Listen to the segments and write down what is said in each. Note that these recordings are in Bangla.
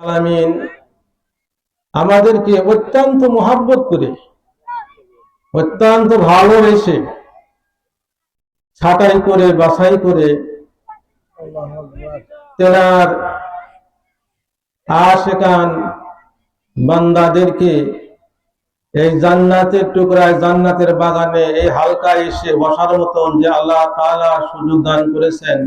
আলামিন, আমাদেরকে অত্যন্ত মহাব্বত করে, অত্যন্ত ভালোবেসে ছাটাই করে, বাছাই করে তেনার আশেকান বান্দাদেরকে এই জান্নাতের টুকরায়, জান্নাতের বাগানে এই হালকা এসে বসার মতন যে আল্লাহ তাআলা সুযোগ দান করেছেন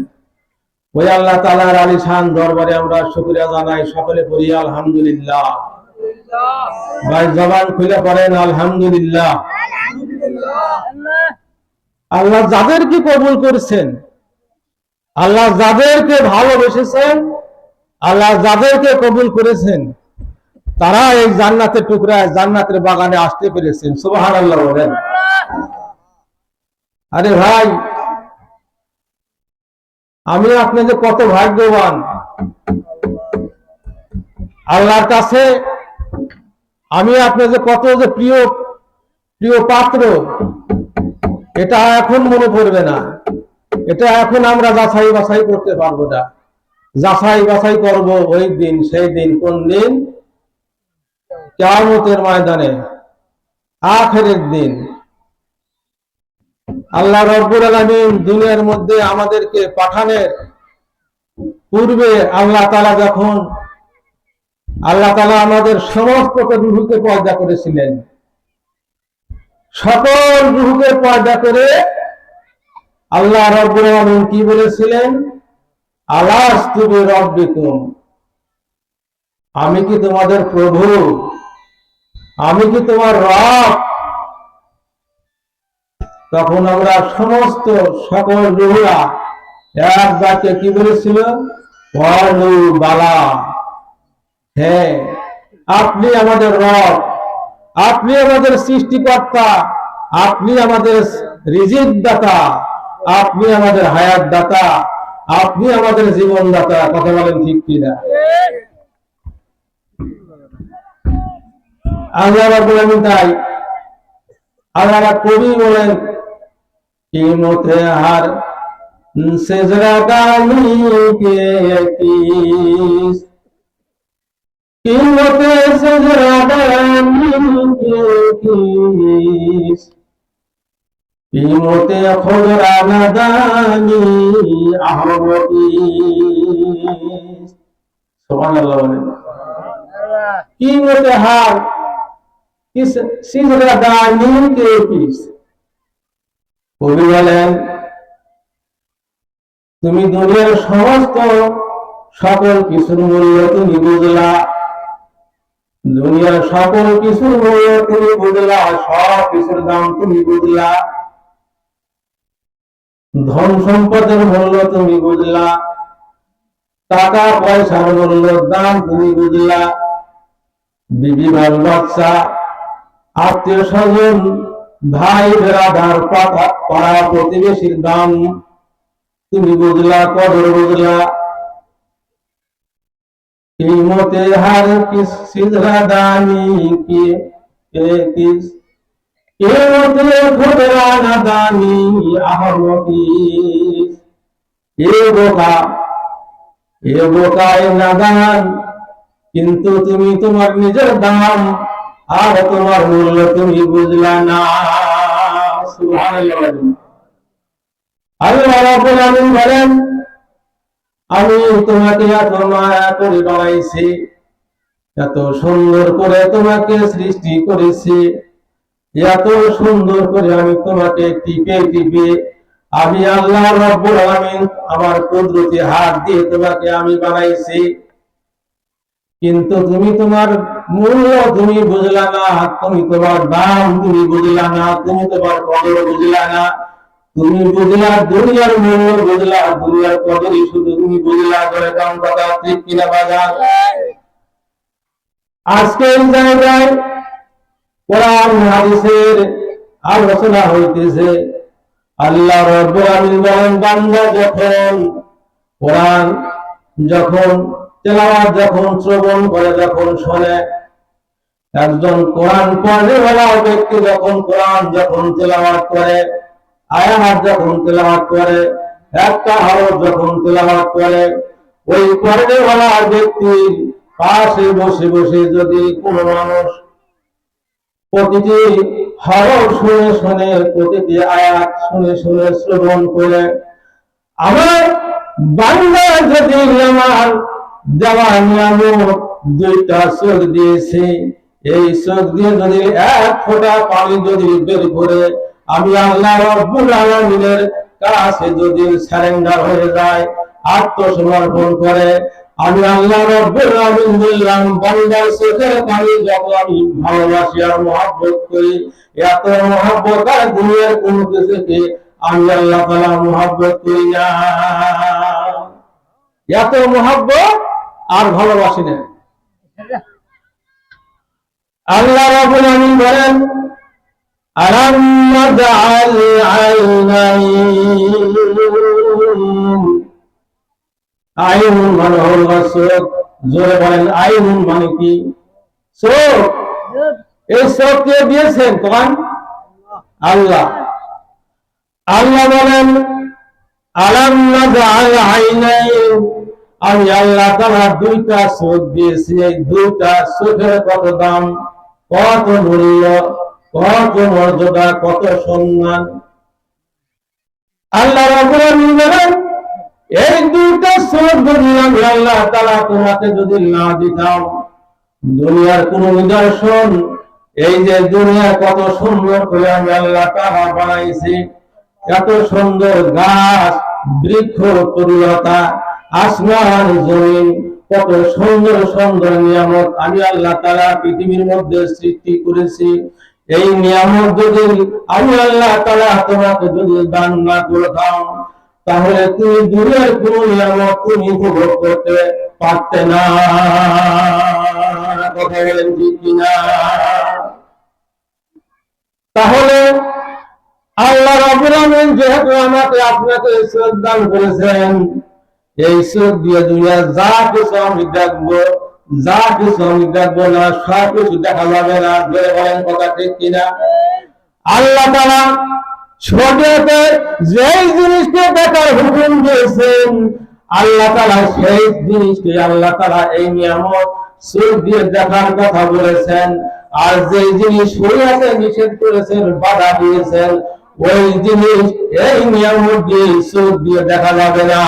ওই আল্লাহ তাআলার আলিশান দরবারে আমরা শুকরিয়া জানাই, সকলে পড়ি আলহামদুলিল্লাহ। ভাই, জবান খুলে পড়েন, আলহামদুলিল্লাহ। আল্লাহ যাদেরকে কবুল করেছেন, আল্লাহ যাদেরকে ভালোবেসেছেন, আল্লাহ যাদেরকে কবুল করেছেন, তারা এই জান্নাতের টুকরায়, জান্নাতের বাগানে আসতে পেরেছেন। সুবাহান আল্লাহ বলেন। আরে ভাই আমি আপনাদের কত ভাগ্যবান। আল্লাহর কাছে আমি আপনাদের কত যে প্রিয় প্রিয় পাত্র, এটা এখন মনে পড়বে না। এটা এখন আমরা যাচাই বাছাই করতে পারব না। যাচাই বাছাই করব ওই দিন, সেই দিন, কোন দিন? কেয়ামতের ময়দানে, আখেরের দিন। আল্লাহ রব্বুল আলামিন দুনিয়ার মধ্যে আমাদেরকে পাঠানের পূর্বে আল্লাহ তালা যখন আল্লাহ তালা আমাদের সমস্ত রুহুকে পয়দা করেছিলেন। সকল রুহুকে পয়দা করে আল্লাহ রব্বুল আলামিন কি বলেছিলেন? আলাস তুমি রব্বিকুম। আমি কি তোমাদের প্রভু? আমি কি তোমার রব? তখন আমরা সমস্ত সকল রুহুরা এক বাক্যে কি বলেছিল? বালা হ্যাঁ আপনি আমাদের রব, আপনি আমাদের সৃষ্টিকর্তা, আপনি আমাদের রিজিক দাতা আপনি আমাদের হায়াত দাতা আপনি আমাদের জীবন দাতা কথা বলেন ঠিক কিনা? আল্লাহ তাই আল্লাহ কবি বলেন কিমতে হার সেজরা গালি কে কিস কিমতে সেজরা গালি কে কিস কিমতে খোদরা নাদানি আহমদি সুবহানাল্লাহ কিমতে হার কিস সিজরা গালি কে কিস কবি বলেন তুমি দুনিয়ার সমস্ত সকল কিছুর মূল্য তুমি বুঝলা। দুনিয়ার সকল কিছুর মূল্য তুমি বুঝলা, সব কিছুর দাম তুমি বুঝলা। ধন সম্পদের মূল্য তুমি বুঝলা। টাকা পয়সার মূল্য দাম তুমি বুঝলা। বিবি বাচ্চা আত্মীয় স্বজন ভাই বেড়াদার পাড়া প্রতিবেশীর দাম তুমি বুঝলা, কদর বুঝলা। এই মতে হার কিস, সিধরা দানি কি কিস? এ মতে খোদরা না দানি আহমতি এ বোকা, এ বোকায় নাদান কিন্তু তুমি তোমার নিজের দাম। আর তোমার মূল্য তুমি বুঝলা না। আল্লাহ বলেন, আমি তোমাকে এত মায়া করে বানাইছি, এত সুন্দর করে তোমাকে সৃষ্টি করেছি, এত সুন্দর করে আমি তোমাকে টিপে টিপে আমি আল্লাহ রাব্বুল আলামিন আমার কুদরতি হাত দিয়ে তোমাকে আমি বানাইছি। কিন্তু তুমি তোমার মূল্য তুমি বুঝলা না, তুমি তোমার দাম তুমি বুঝলা না, তুমি তোমার কদর বুঝলা না। তুমি বুঝলা দুনিয়ার মূল্য বুঝলা, দুনিয়ার কদরই শুধু তুমি বুঝলা করে কাম কথা ঠিক কিনা বাজার। আজকে এই জায়গায় কোরআন, হাদিসের আলোচনা হইতেছে। আল্লাহ রব্বুল আলামিন বলেন, বান্দা যখন কোরআন যখন তেলাওয়াত যখন শ্রবণ করে, যখন শোনে, একজন কোরআন পড়নেওয়ালা ব্যক্তি যখন কোরআন যখন তেলাওয়াত করে, আয়াত যখন তেলাওয়াত করে, একটা হরফ যখন তেলাওয়াত করে, ওই পড়নেওয়ালা ব্যক্তির পাশে বসে বসে যদি কোনো মানুষ প্রতিটি হরফ শুনে শুনে, প্রতিটি আয়াত শুনে শুনে শ্রবণ করে, আমার বাংলা যদি আমার আমি আল্লাহ আত্মসমর্পণ করে, আমি আল্লাহ বললাম পানি আমি ভালোবাসি আর মহব্বত করি, এত মহব্বত আর দুনিয়ার কোনো কিছুকে আমি আল্লাহ তাআলা মহব্বত করি না। এত মহব্বত আর ভালোবাসি না। আল্লাহ রাব্বুল আলামিন বলেন আইন মানে হল চোখ জোরে বলেন, আইন মানে কি? চোখ এই চোখ কে দিয়েছেন কোন আল্লাহ। আল্লাহ বলেন আলাম নাজআল আইনাইন। আমি আল্লাহ তাআলা দুইটা চোখ দিয়েছি, এই দুইটা চোখের কত দাম? কত মূল্য? কত মর্যাদা? কত সম্মান? আল্লাহ এই দুইটা চোখ যদি আমি আল্লাহ তাআলা তোমাকে যদি না দিতাম, দুনিয়ার কোন নিদর্শন, এই যে দুনিয়া কত সুন্দর করে আমি আল্লাহ তাআলা বানাইছি, এত সুন্দর গাছ, বৃক্ষ, তরুলতা আসমান জমিন, কত সুন্দর সুন্দর নিয়ামত আমি আল্লাহ তাআলা পৃথিবীর মধ্যে সৃষ্টি করেছি। এই নিয়ামত যদি আমি আল্লাহ তাআলা তোমাকে যদি দান না করতাম তাহলে তুমি দুনিয়ার কোন নিয়ামত তুমি উপভোগ করতে পারতে না। কথা বলেন ঠিক কিনা? তাহলে আল্লাহ আলামিন যেহেতু আমাকে আপনাকে দান করেছেন এই দিয়ে দুনিয়া যা কিছু আমি দেখব, যা কিছু আমি দেখব না, সব কিছু দেখা যাবে না। ধরে বলেন কথা ঠিক কিনা? আল্লাহ তারা ছোটতে জিনিসকে দেখার হুকুম দিয়েছেন, আল্লাহ তারা সেই জিনিসকে আল্লাহ তারা এই নিয়ামত দিয়ে দেখার কথা বলেছেন। আর যে জিনিস শরীয়তে নিষেধ করেছেন, বাধা দিয়েছেন, ওই জিনিস, এই নিয়ামত দিয়ে চোখ দিয়ে দেখা যাবে না।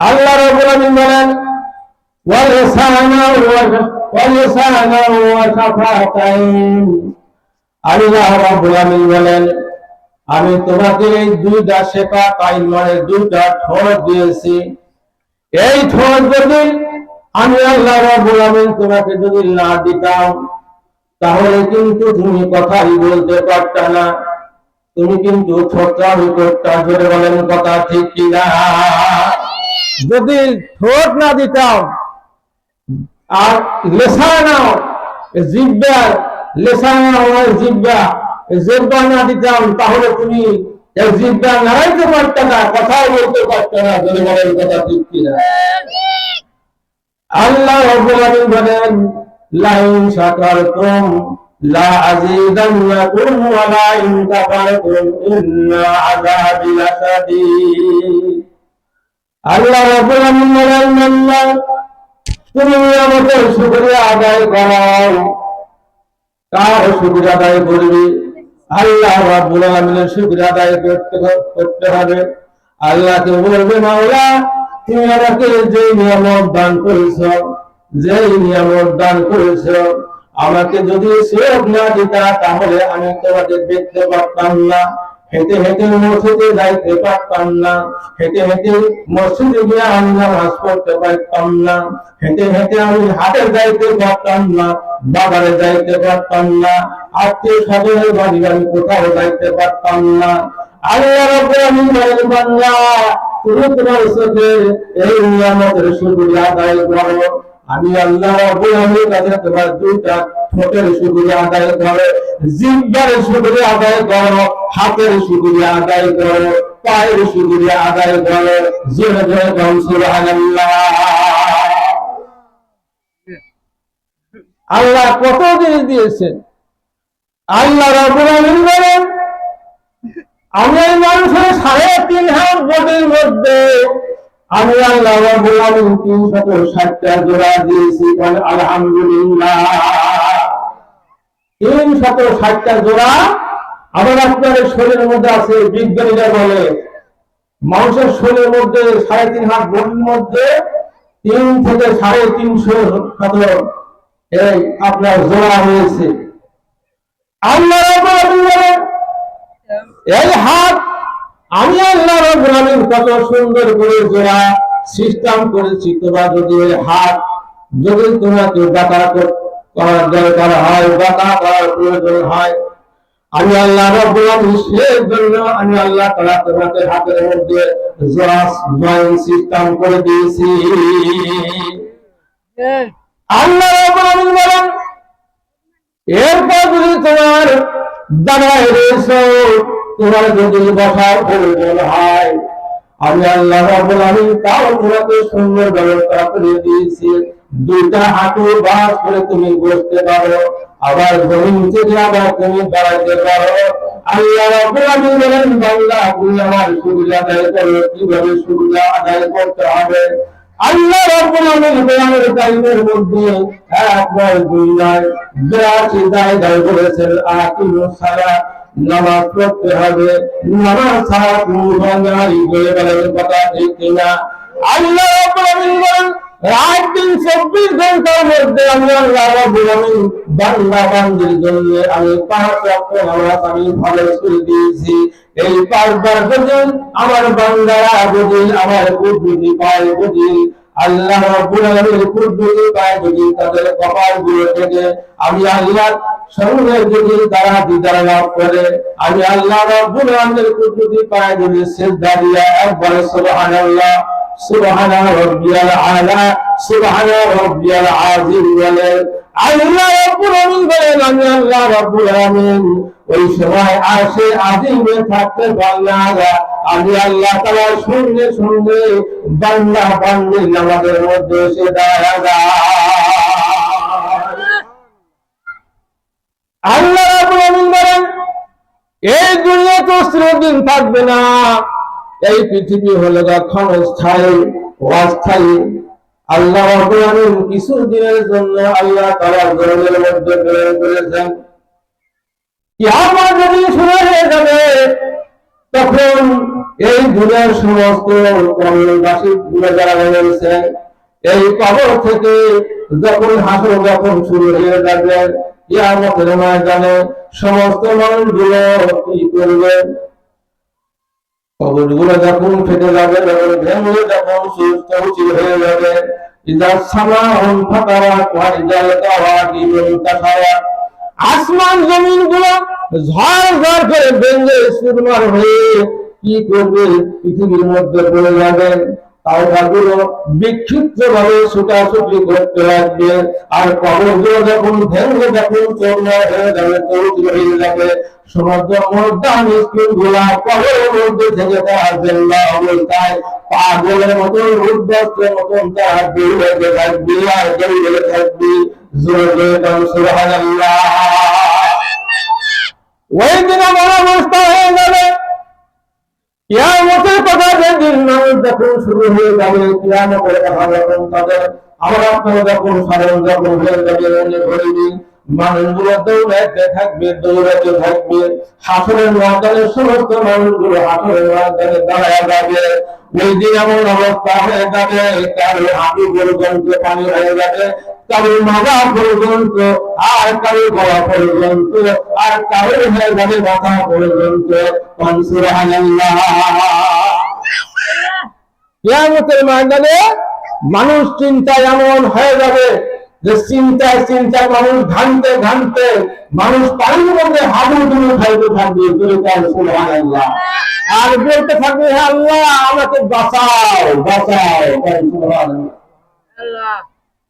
আল্লাহ রাব্বুল বলেন আমি তোমাকে এই দুইটা শেফা তাই মানে দুইটা ঠোঁট দিয়েছি। এই ঠোঁট যদি আমি আল্লাহ রাব্বুল আলামিন তোমাকে যদি না দিতাম, তাহলে কিন্তু তুমি কথাই বলতে পারতা না। তুমি কিন্তু জোরে কথা ঠিক কিনা যদি ঠোঁট না দিতাম আর লেসা নাও জিব্বা, লেসা নাও জিব্বা জিব্বা না দিতাম, তাহলে তুমি জিব্বা নাড়াইতে পারতে না কথাও বলতে পারতে না যদি বলেন, কথা ঠিক কিনা আল্লাহ বলেন, লাইন লা আযীদান্নাকুম ওয়া লা ইন কাফারতুম ইন্না আযাবি লাশাদীদ। আল্লাহ রাব্বুল আলামিন বলেন বান্দা তুমি আমাকে শুকরিয়া আদায় করো কার শুকরিয়া আদায় করবে? আল্লাহ রাব্বুল আলামিনের শুকরিয়া আদায় করতে করতে হবে। আল্লাহকে বলবে, মাওলা, তুমি আমাকে যে নিয়ামত দান করেছ যে নিয়ামত দান করেছ আমাকে যদি সেব না দিতা, তাহলে আমি তোমাকে দেখতে পারতাম না। হেঁটে হেঁটে মসজিদে যাইতে পারতাম না। হেঁটে হেঁটে মসজিদে গিয়ে আমি নামাজ পড়তে পারতাম না। হেঁটে হেঁটে আমি হাটে যাইতে পারতাম না, বাজারে যাইতে পারতাম না। আত্মীয় স্বজনের বাড়ি আমি কোথাও যাইতে পারতাম না। আল্লাহ রাব্বুল আলামিন বলেন, বান্দা, তুমি তোমার চোখের এই নিয়ামতের শুকরিয়া আদায় করো। আমি আল্লাহ রাব্বুল কাছে তোমার দুইটা ঠোঁটের শুকরিয়া আদায় করো জিহ্বার শুকরিয়া আদায় করো, হাতের শুকরিয়া আদায় করো, পায়ের শুকরিয়া আদায় করো সুবহানাল্লাহ। আল্লাহ কত জিনিস দিয়েছেন। আল্লাহ রাব্বুল আলামিন বলেন, আমি মানুষের সাড়ে তিন হাত বডির মধ্যে আমি আল্লাহ রাব্বুল আলামিন তিনশত ষাটটা জোড়া দিয়েছি, বলে আলহামদুলিল্লাহ। তিনশত ষাটটা জোড়া আবার আপনার শরীরের মধ্যে আছে, বিজ্ঞানীরা বলে। মানুষের শরীরের মধ্যে সাড়ে তিন হাত বডির মধ্যে তিন থেকে সাড়ে তিনশো শত এই আপনার জোড়া হয়েছে আল্লাহ এই হাত আমি আল্লাহ রাব্বুল আলামিন কত সুন্দর করে জোড়া সিস্টেম করেছি তোমরা যদি হাত যদি তোমাকে বাঁকা করার দরকার হয় বাঁকা করার প্রয়োজন হয় আমি আল্লাহ রাব্বুল আলামিন সেই জন্য আমি আল্লাহ তাআলা হাতের মধ্যে জোড়া জয়েন সিস্টেম করে দিয়েছি। আল্লাহ রাব্বুল আলামিন বলেন এরপর যদি তোমার দাঁড়ায় রয়েছে তোমার যদি বসার প্রয়োজন হয়। আমি আল্লাহ রাব্বুল আলামিন তাও তোমাকে সুন্দর ব্যবস্থা করে দিয়েছি। দুইটা হাঁটু বাস করে তুমি বসতে পারো। আবার জমিন থেকে আবার তুমি দাঁড়াতে পারো। আল্লাহ রাব্বুল বলেন, বান্দা, তুমি আমার সুবিধা আদায় করো। কীভাবে সুবিধা আদায় করতে হবে? আল্লাহ মধ্যে দুই নয়। বিরাশি বলেছেন, আকিমুস সালাত। নামাজ পড়তে হবে নামাজ ছাড়া কোনো বলে বলেন কথা ঠিক কিনা? আল্লাহ রাব্বুল রাত দিন চব্বিশ ঘণ্টার মধ্যে আমি আল্লাহ রাব্বুল আলামিন বান্দা জন্য আমি পাঁচ আমি ফরজ করে দিয়েছি। এই পাঁচবার আমার বান্দারা আমার কুদরতি পায় যদি আল্লাহ রাব্বুল আলামিন কুদরতি পায় যদি তাদের কপালগুলো থেকে আমি আল্লাহ সঙ্গে যদি তারা দিদার লাভ করে। আমি আল্লাহ রাব্বুল আলামিনের কুদরতি পায় যদি সিজদা দিয়া একবার সুবহানাল্লাহ সুবহান রাব্বিয়াল আলা সুবহান রাব্বিয়াল আযীম বলে। আল্লাহ রাব্বুল আলামিন বলেন, আমি আল্লাহ রাব্বুল আলামিন ওই সময় আসে আজিমে থাকতে পারলাম আমি আল্লাহ তাআলা শুনলে শুনলে বান্দা বান্দি নামাজের মধ্যে এসে দাঁড়া যায় আল্লাহ বলেন, এই দুনিয়া তো চিরদিন থাকবে না। এই পৃথিবী হলো গা ক্ষণস্থায়ী অস্থায়ী। আল্লাহ কিছু দিনের জন্য আল্লাহ তাআলা জমিনের মধ্যে প্রেরণ করেছেন। যদি শুরু হয়ে যাবে, তখন এই দুনিয়ার সমস্ত কবরবাসী গুলো যারা রয়েছে এই কবর থেকে যখন হাসর যখন শুরু হয়ে যাবে, কিয়ামতের ময়দানে সমস্ত মানুষগুলো কি করবে? কবরগুলো যখন ফেটে যাবে যখন ভেঙে যখন সুস্থ হয়ে যাবে, ইদা সামাউন ফাতারাত ওয়া ইদাল কাওয়াকিবুন তাসারাত আসমান জমিনগুলো ঝড় ঝড় করে ভেঙে সুরমার হয়ে কি করবে পৃথিবীর মধ্যে পড়ে যাবে? তাওবাগুলো বিক্ষিপ্ত ভাবে ছুটাছুটি করতে লাগবে। আর কবরগুলো যখন ভেঙে যখন চোরমার হয়ে যাবে তৌতি হয়ে যাবে। সমস্ত মর্দান স্কুলগুলা কবরের মধ্যে থেকে তার জেল্লা অবস্থায় পাগলের মতন, উদ্বস্তের মতন তার দৌড়ে থাকবি, আর দৌড়ে থাকবি। জোরে জোরে সুবহানাল্লাহ। কিয়ামতের কথা যেদিন মানুষ যখন শুরু হয়ে যাবে, কিয়ামতের কথা যখন তাদের আমার আপনার যখন স্মরণ যখন হয়ে যাবে মনে করিনি মানুষগুলো দৌড়াইতে থাকবে থাকবে। হাসরের ময়দানে সমস্ত মানুষগুলো ময়দানে দাঁড়ায় যাবে। ওই দিন এমন অবস্থা হয়ে যাবে, কারও হাঁটু পর্যন্ত পানি হয়ে যাবে, কারও মাজা পর্যন্ত, আর কারও গলা পর্যন্ত, আর কারও হয়ে যাবে মাথা পর্যন্ত। মানুষ চিন্তা এমন হয়ে যাবে যে চিন্তায় চিন্তায় মানুষ ঘানতে ঘানতে মানুষ পানির মধ্যে হাবুল ডুবু খাইতে থাকবে আর বলতে থাকবে আল্লাহ আমাকে বাঁচাও বাঁচাও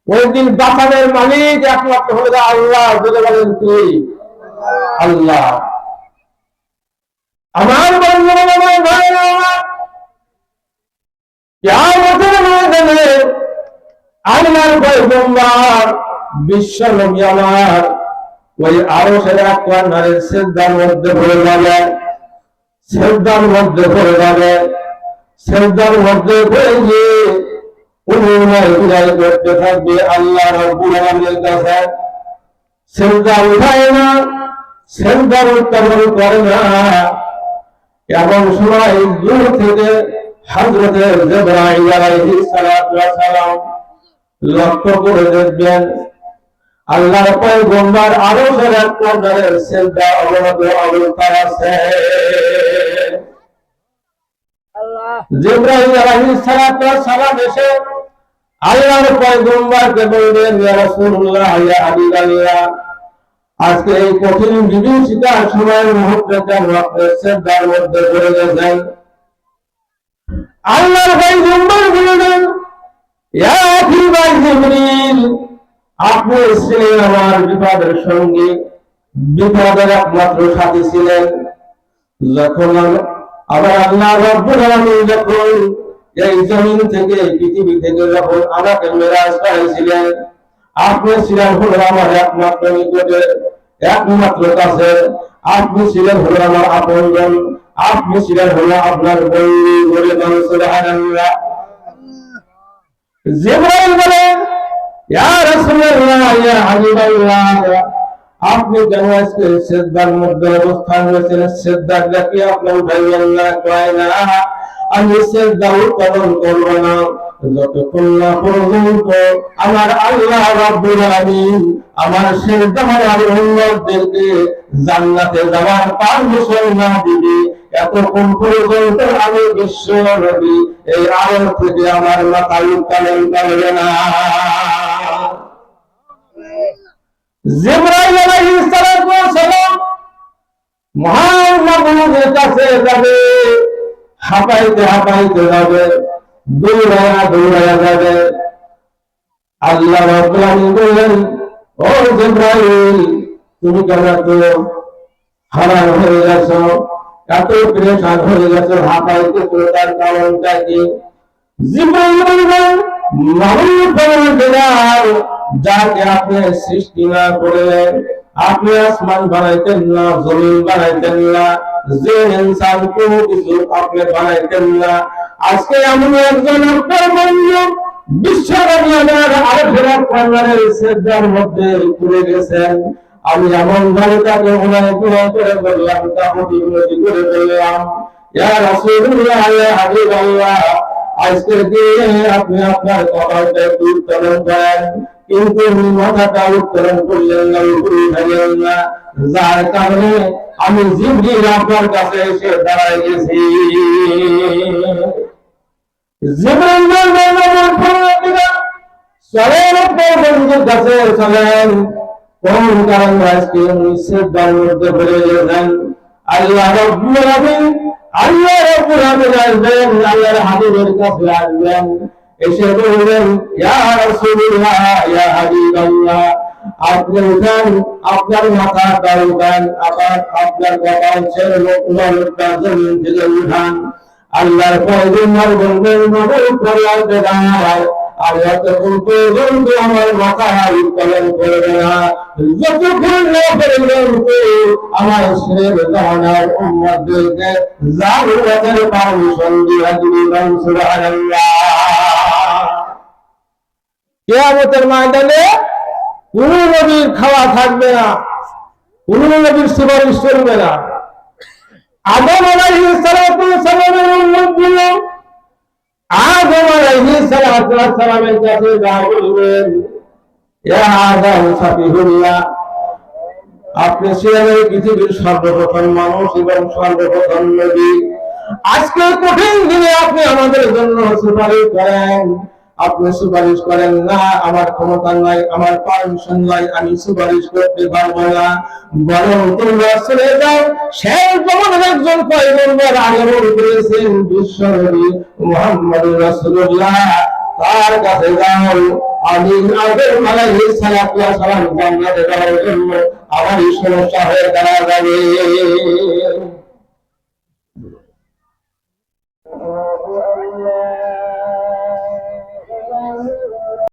ওই দিন বাঁচানোর মালিক একমাত্র হলো আল্লাহ বলে বলেন কি? আল্লাহ। আমার কিয়ামতের ময়দানে আল্লাহর পয়গম্বর, বিশ্ব নবী আমার। ওই আরশের এক কর্নারের সিদ্ধার মধ্যে পড়ে যাবে সিদ্ধার মধ্যে পড়ে যাবে, সেজদার মধ্যে পড়ে গিয়ে অনুনয় বিদায় করতে থাকবে আল্লাহ রব্বুল আলামিনের কাছে। সেজদা উঠায় না, সেজদা উত্তোলন করে না। এমন সময় দূর থেকে হযরতে জিবরাইল আলাইহিস সালাম লক্ষ্য করে দেখবেন আল্লাহর পয়গম্বর আরও সেজদা অবনত অবস্থায় আছে। জিব্রাইল আলাইহিস সালাতু সালাম এসে আল্লাহর পয়গম্বরকে বললেন ইয়া রাসূলুল্লাহ ইয়া হাবিবাল্লাহ আজকে এই কঠিন বিভীষিকার সময়ের মুহূর্তে যেন আপনার সেজদার মধ্যে পড়ে গেছেন। আল্লাহর পয়গম্বর বললেন আপনি ছিলেন আমার বিপদের সঙ্গে। বিপদের একমাত্র সাথী ছিলেন। যখন আবার আল্লাহ যখন এই জমিন থেকে, পৃথিবী থেকে যখন আমাকে মেরাজ করেছিলেন আপনি ছিলেন হলো আমার একমাত্র নিকটে, একমাত্র কাছে। আপনি ছিলেন হলো আমার আপনজন। আপনি ছিলেন হলো আপনার বন্ধু বলে মানুষ সুবহানাল্লাহ আপনি কেন আজকে সেজদার মধ্যে অবস্থান আপনি উঠাইবেন না কয় না? আমি উৎপাদন করব না। যতক্ষণ না পর্যন্ত আমার আল্লাহ রাব্বুল আলামিন আমার সেজদা মারার উম্মতদেরকে জান্নাতে যাওয়ার পারমিশন না দিবে এতক্ষণ পর্যন্ত আমি বিশ্ব নবী, এই আলোর থেকে আমার মাথা উত্তোলন করবে না। জিব্রাইল আলাইহিস সালাম মহান মাহবুবের কাছে যাবে, হাঁপাইতে হাঁপাইতে যাবে, দৌড়ায়া দৌড়ায়া যাবে। আল্লাহ বললেন, ও জিব্রাইল, তুমি কেন এত হারান হয়ে গেছো? এত যাকে আপনি সৃষ্টি না করলেন আপনি আসমান বানাইতেন না, জমিন বানাইতেন না, যে ইনসান কোন কিছু আপনি বানাইতেন না। আজকে আমি একজন বিশ্বকবি আমার আরেফেরা মধ্যে পুড়ে গেছেন। আমি এমন ভাবে তাকে ওনায় গুণা করে বললাম, তা অতিমতি করে বললাম, ইয়া রাসূলুল্লাহ, ইয়া আজকের দিনে আপনি আপনার কথাটা একটু করেন, কিন্তু মাথাটা উত্তোলন করলেন না উপরে ফেলেন না। যার কারণে আমি জিবরিল আপনার কাছে এসে দাঁড়ায় গেছি। জিবরিল বললেন, আমার আপনার বন্ধুর কাছে চলেন। কোন কারণে আজকে নিষেধার মধ্যে পড়ে গেছেন আল্লাহ রব্বুল আলামিন, আল্লাহ রব্বুল আলামিন আসবেন, আল্লাহর হাবিবের কাছে আসবেন। এসে বলবেন, ইয়া রাসূলুল্লাহ, ইয়া হাবিবাল্লাহ, আপনি উঠান, আপনার মাথাটা উঠান, আবার আপনার কপাল ছেড়ে লোকটা জমিন থেকে উঠান। আল্লাহর পয়গম্বর বলবেন নবী ফরিয়াদে দাঁড়ায় আর যতক্ষণ পর্যন্ত আমার মাথা উত্তোলন করবে না। যতক্ষণ না পর্যন্ত আমার ছেলে জাহানার উম্মতদেরকে জান্নাতের পারমিশন দিয়ে দিবেন কোন নবীর খাওয়া থাকবে না, কোন নবীর সুপারিশ করবে না। আদম আলাইহিস সালাতু সালামের উম্মতগুলো আদম সালাতু সালামের কাছে যা বলবেন, ইয়া আদম আপনি ছিলেন এই পৃথিবীর সর্বপ্রথম মানুষ এবং সর্বপ্রথম নবী। আজকে কঠিন দিনে আপনি আমাদের জন্য সুপারিশ করেন। আপনি সুপারিশ করেন না, আমার ক্ষমতা নাই, আমার পারমিশন নাই, আমি সুপারিশ করতে পারব না। বরং তোমরা চলে যাও, সেই একজন আগমন করেছেন তার কাছে যাও। আমি আগের ওয়াস সালাম জান্নাতে যাওয়ার জন্য সমস্যা হয়ে দাঁড়া যাবে